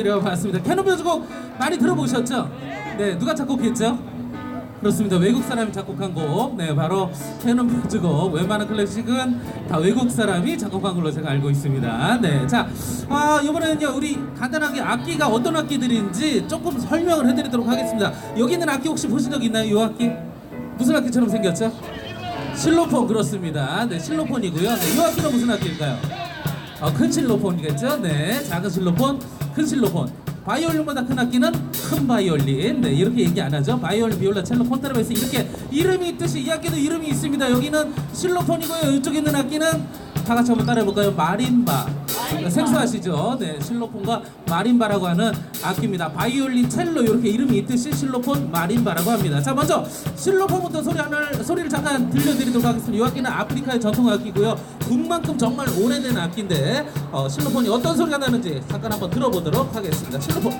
곡들을 들려드려 봤습니다. 캐논 뮤즈곡 많이 들어보셨죠? 네, 누가 작곡했죠? 그렇습니다. 외국 사람이 작곡한 곡. 네, 바로 캐논 뮤즈곡. 웬만한 클래식은 다 외국 사람이 작곡한 걸로 제가 알고 있습니다. 네, 자, 아, 이번에는요, 우리 간단하게 악기가 어떤 악기들인지 조금 설명을 해드리도록 하겠습니다. 여기 있는 악기 혹시 보신 적 있나요? 이 악기? 무슨 악기처럼 생겼죠? 실로폰 그렇습니다. 네, 실로폰이고요. 네, 이 악기는 무슨 악기일까요? 어, 큰 실로폰이겠죠? 네, 작은 실로폰, 큰 실로폰. 바이올린보다 큰 악기는 큰 바이올린. 네, 이렇게 얘기 안 하죠. 바이올린, 비올라, 첼로, 콘트라베이스 이렇게 이름이 있듯이 이 악기도 이름이 있습니다. 여기는 실로폰이고요. 이쪽에 있는 악기는 다 같이 한번 따라해볼까요? 마린바. 생소하시죠? 네, 실로폰과 마린바라고 하는 악기입니다. 바이올린, 첼로 이렇게 이름이 있듯이 실로폰, 마린바라고 합니다. 자, 먼저 실로폰부터 소리 하나 소리를 잠깐 들려드리도록 하겠습니다. 이 악기는 아프리카의 전통 악기고요. 군만큼 정말 오래된 악기인데 어, 실로폰이 어떤 소리가 나는지 잠깐 한번 들어보도록 하겠습니다. 실로폰.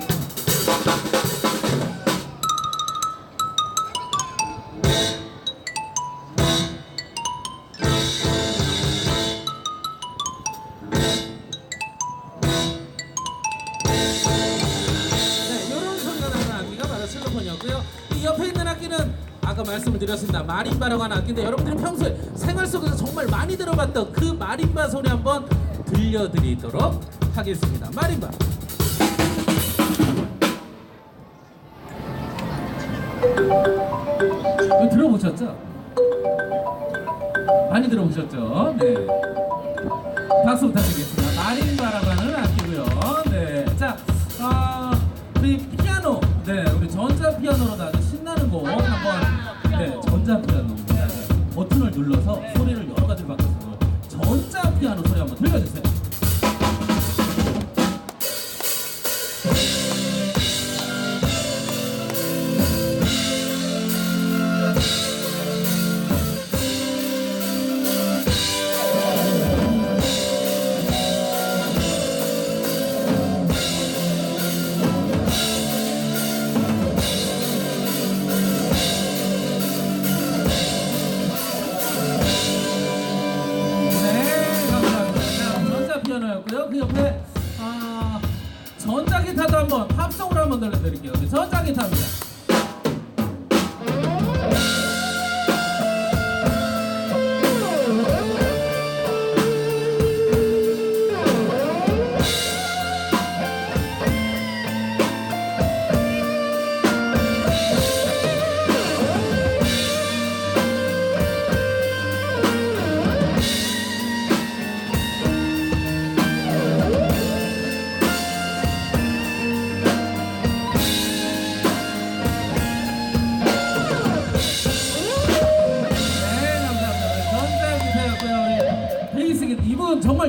말씀을 드렸습니다. 마림바라고 하는 악기인데 여러분들이 평소에 생활 속에서 정말 많이 들어봤던 그 마림바 소리 한번 들려드리도록 하겠습니다. 마림바. 들어보셨죠? 많이 들어보셨죠? 네. 박수 부탁드리겠습니다. 한번 들려드릴게요. 네, 전자 기타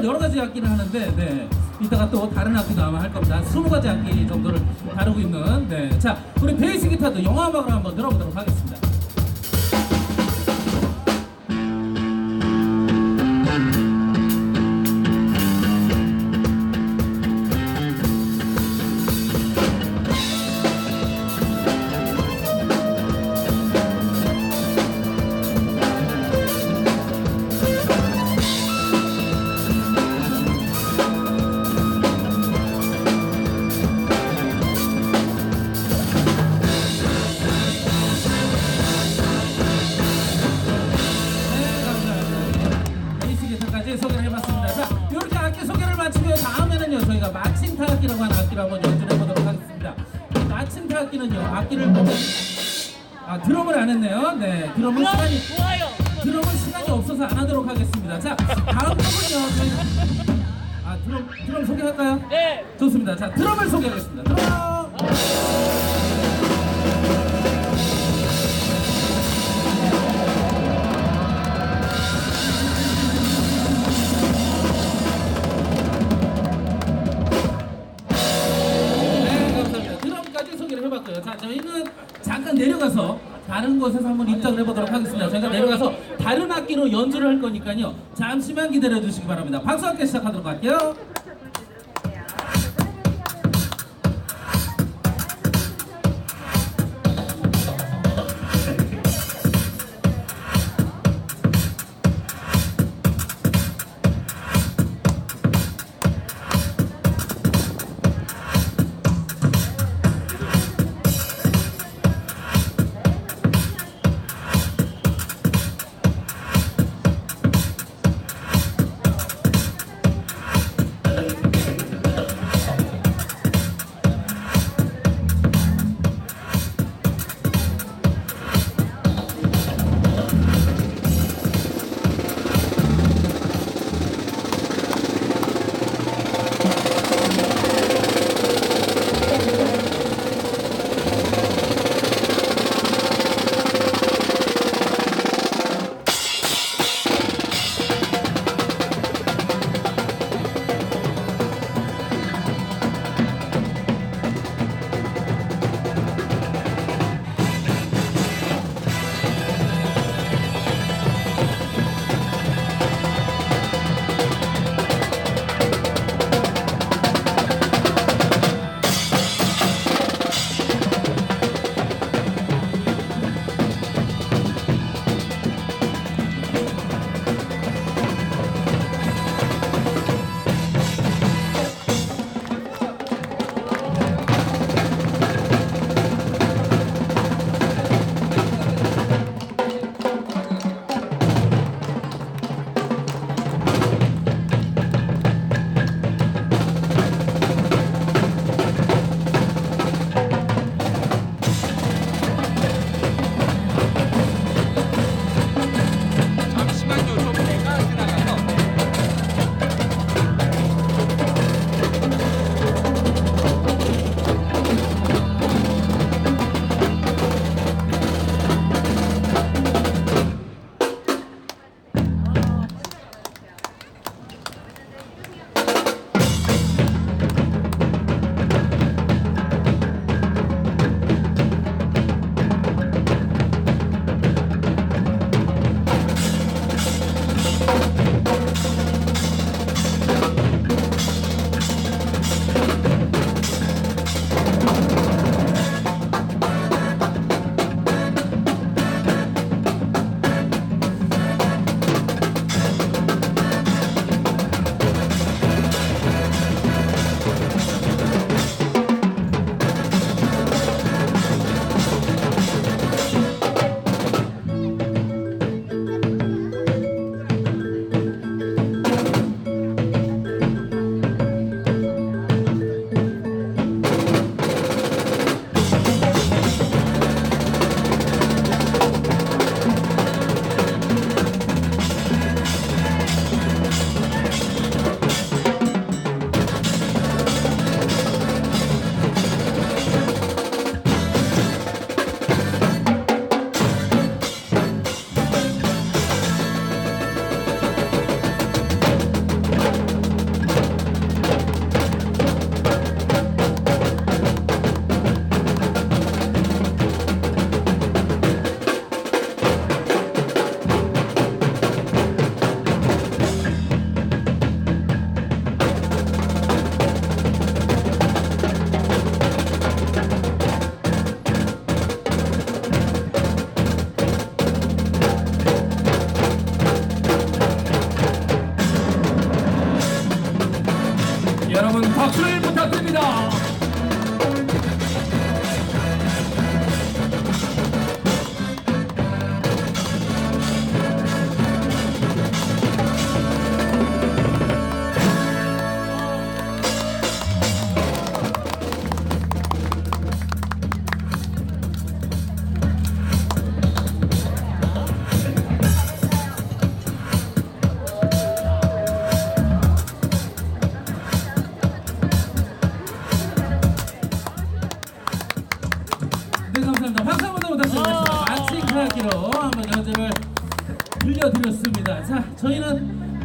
여러 가지 악기를 하는데, 네. 이따가 또 다른 악기도 아마 할 겁니다. 20가지 악기 정도를 다루고 있는, 네. 자, 우리 베이스 기타도 영화 음악으로 한번 들어보도록 하겠습니다. 해봤습니다. 자, 이렇게 악기 소개를 마치고요. 다음에는요, 저희가 마침 타악기라고 하는 악기를 한번 연주해 보도록 하겠습니다. 이 마침 타악기는요, 악기를 보면 아, 드럼을 안 했네요. 네, 드럼은 시간이 좋아요. 드럼은 시간이 없어서 안 하도록 하겠습니다. 자, 다음 곡은요, 저희 아, 드럼 드럼 소개할까요? 네. 좋습니다. 자, 드럼을 소개하겠습니다. 드럼. 다른 곳에서 한번 입장을 해보도록 하겠습니다. 저희가 내려가서 다른 악기로 연주를 할 거니까요. 잠시만 기다려 주시기 바랍니다. 박수 함께 시작하도록 할게요. 박수를 부탁드립니다.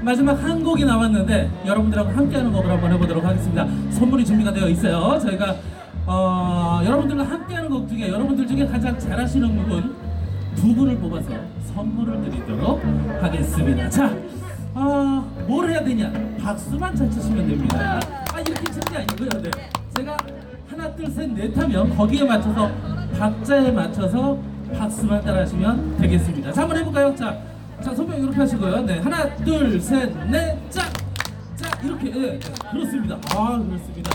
마지막 한 곡이 남았는데 여러분들하고 함께하는 곡을 한번 해보도록 하겠습니다. 선물이 준비가 되어 있어요. 저희가 어, 여러분들과 함께하는 곡 중에 여러분들 중에 가장 잘하시는 분두 분을 뽑아서 선물을 드리도록 하겠습니다. 자, 아, 뭘 해야 되냐? 박수만 잘 치시면 됩니다. 아, 이렇게 치는 게 아니고요. 네. 제가 하나, 둘, 셋, 넷 하면 거기에 맞춰서 박자에 맞춰서 박수만 따라하시면 되겠습니다. 자, 한번 해볼까요? 자, 자, 선배님 이렇게 하시고요. 네, 하나, 둘, 셋, 넷, 짝! 자, 이렇게. 네, 그렇습니다. 아, 그렇습니다.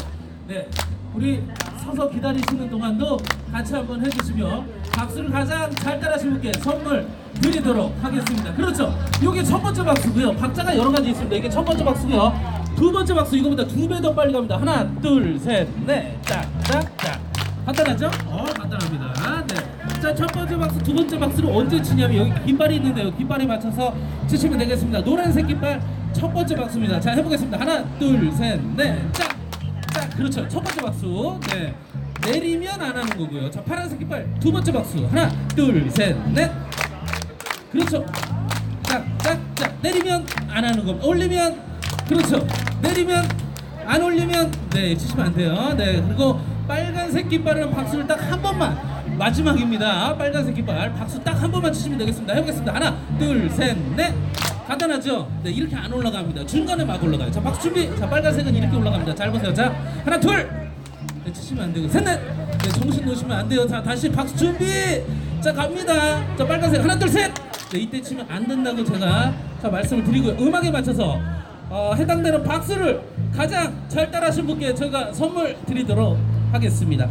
네, 우리 서서 기다리시는 동안도 같이 한번 해주시면 박수를 가장 잘 따라하신 분께 선물 드리도록 하겠습니다. 그렇죠. 이게 첫 번째 박수고요. 박자가 여러 가지 있습니다. 이게 첫 번째 박수고요. 두 번째 박수 이거보다 두 배 더 빨리 갑니다. 하나, 둘, 셋, 넷, 짝, 짝, 짝. 간단하죠? 어, 간단합니다. 네. 자, 첫 번째 박수, 두 번째 박수를 언제 치냐면 여기 깃발이 있는데요. 깃발에 맞춰서 치시면 되겠습니다. 노란색 깃발 첫 번째 박수입니다. 자, 해보겠습니다. 하나, 둘, 셋, 넷, 짝. 자, 그렇죠. 첫 번째 박수. 네. 내리면 안 하는 거고요. 자, 파란색 깃발 두 번째 박수. 하나, 둘, 셋, 넷. 그렇죠. 짝, 짝, 짝. 내리면 안 하는 겁니다. 올리면 그렇죠. 내리면 안 올리면 네 치시면 안 돼요. 네 그리고 빨간색 깃발은 박수를 딱 한 번만 마지막입니다. 빨간색 깃발 박수 딱 한 번만 치시면 되겠습니다. 해보겠습니다. 하나, 둘, 셋, 넷. 간단하죠? 네 이렇게 안 올라갑니다. 중간에 막 올라가요. 자 박수 준비. 자 빨간색은 이렇게 올라갑니다. 잘 보세요. 자 하나, 둘. 네, 치시면 안 되고 셋, 넷. 네 정신 놓으시면 안 돼요. 자 다시 박수 준비. 자 갑니다. 자 빨간색 하나, 둘, 셋. 네 이때 치면 안 된다고 제가 자 말씀을 드리고요. 음악에 맞춰서 어, 해당되는 박수를 가장 잘 따라하신 분께 저희가 선물 드리도록 하겠습니다.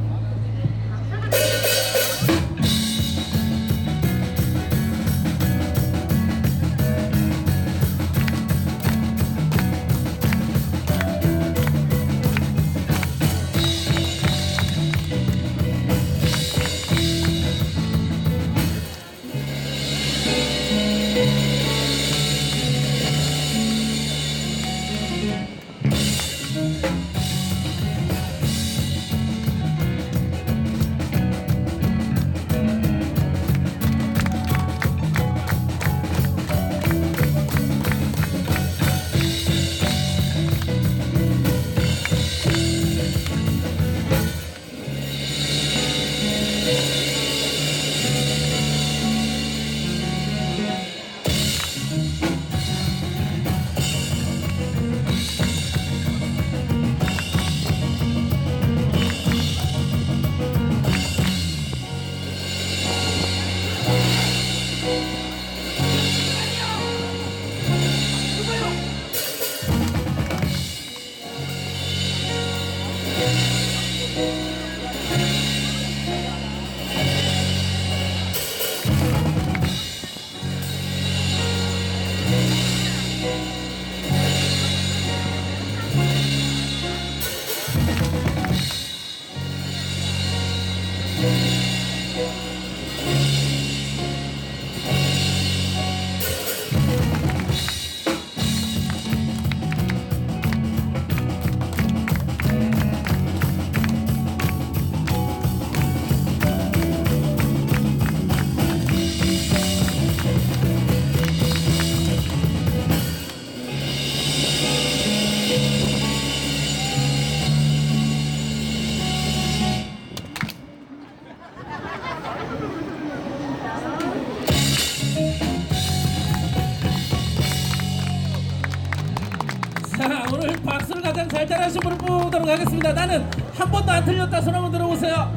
잘 따라하신 분을 뽑도록 하겠습니다. 나는 한 번도 안 틀렸다 손 한번 들어보세요.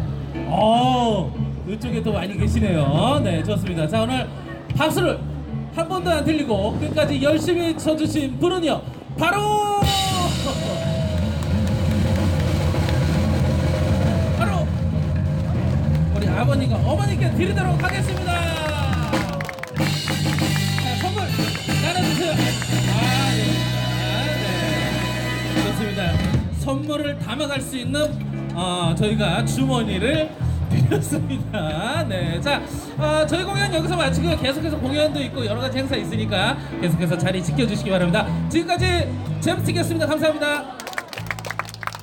어 이쪽에 또 많이 계시네요. 네 좋습니다. 자 오늘 박수를 한 번도 안 틀리고 끝까지 열심히 쳐주신 분은요 바로 바로 우리 아버님과 어머니께 드리도록 하겠습니다. 선물을 담아갈 수 있는 어, 저희가 주머니를 드렸습니다. 네, 자, 어, 저희 공연 여기서 마치고 계속해서 공연도 있고 여러 가지 행사 있으니까 계속해서 자리 지켜주시기 바랍니다. 지금까지 제임스틱이었습니다. 감사합니다.